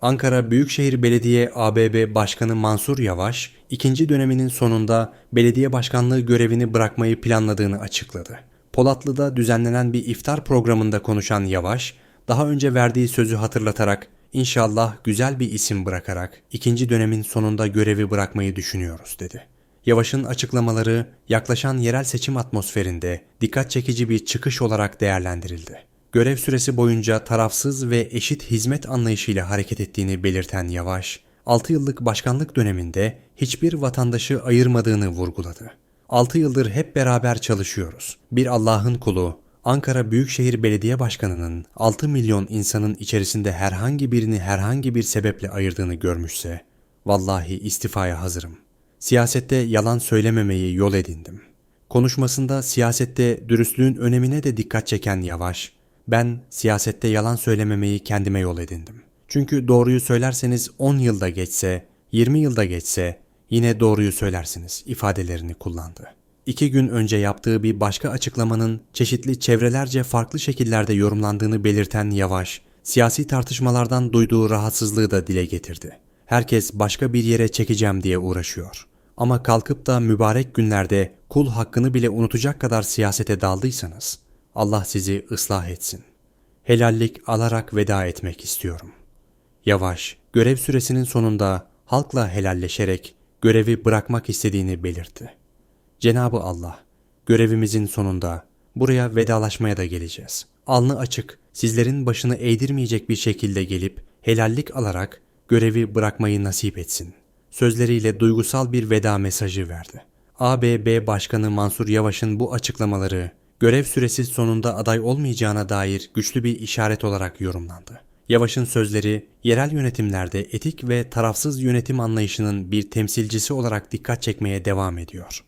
Ankara Büyükşehir Belediye ABB Başkanı Mansur Yavaş, ikinci döneminin sonunda belediye başkanlığı görevini bırakmayı planladığını açıkladı. Polatlı'da düzenlenen bir iftar programında konuşan Yavaş, daha önce verdiği sözü hatırlatarak inşallah güzel bir isim bırakarak ikinci dönemin sonunda görevi bırakmayı düşünüyoruz dedi. Yavaş'ın açıklamaları yaklaşan yerel seçim atmosferinde dikkat çekici bir çıkış olarak değerlendirildi. Görev süresi boyunca tarafsız ve eşit hizmet anlayışıyla hareket ettiğini belirten Yavaş, 6 yıllık başkanlık döneminde hiçbir vatandaşı ayırmadığını vurguladı. 6 yıldır hep beraber çalışıyoruz. Bir Allah'ın kulu, Ankara Büyükşehir Belediye Başkanı'nın 6 milyon insanın içerisinde herhangi birini herhangi bir sebeple ayırdığını görmüşse, vallahi istifaya hazırım. Siyasette yalan söylememeyi yol edindim. Konuşmasında siyasette dürüstlüğün önemine de dikkat çeken Yavaş, ben siyasette yalan söylememeyi kendime yol edindim. Çünkü doğruyu söylerseniz 10 yılda geçse, 20 yılda geçse yine doğruyu söylersiniz ifadelerini kullandı. İki gün önce yaptığı bir başka açıklamanın çeşitli çevrelerce farklı şekillerde yorumlandığını belirten Yavaş, siyasi tartışmalardan duyduğu rahatsızlığı da dile getirdi. Herkes başka bir yere çekeceğim diye uğraşıyor. Ama kalkıp da mübarek günlerde kul hakkını bile unutacak kadar siyasete daldıysanız, Allah sizi ıslah etsin. Helallik alarak veda etmek istiyorum. Yavaş, görev süresinin sonunda halkla helalleşerek görevi bırakmak istediğini belirtti. Cenabı Allah, görevimizin sonunda buraya vedalaşmaya da geleceğiz. Alnı açık, sizlerin başını eğdirmeyecek bir şekilde gelip helallik alarak görevi bırakmayı nasip etsin. Sözleriyle duygusal bir veda mesajı verdi. ABB Başkanı Mansur Yavaş'ın bu açıklamaları görev süresi sonunda aday olmayacağına dair güçlü bir işaret olarak yorumlandı. Yavaş'ın sözleri yerel yönetimlerde etik ve tarafsız yönetim anlayışının bir temsilcisi olarak dikkat çekmeye devam ediyor.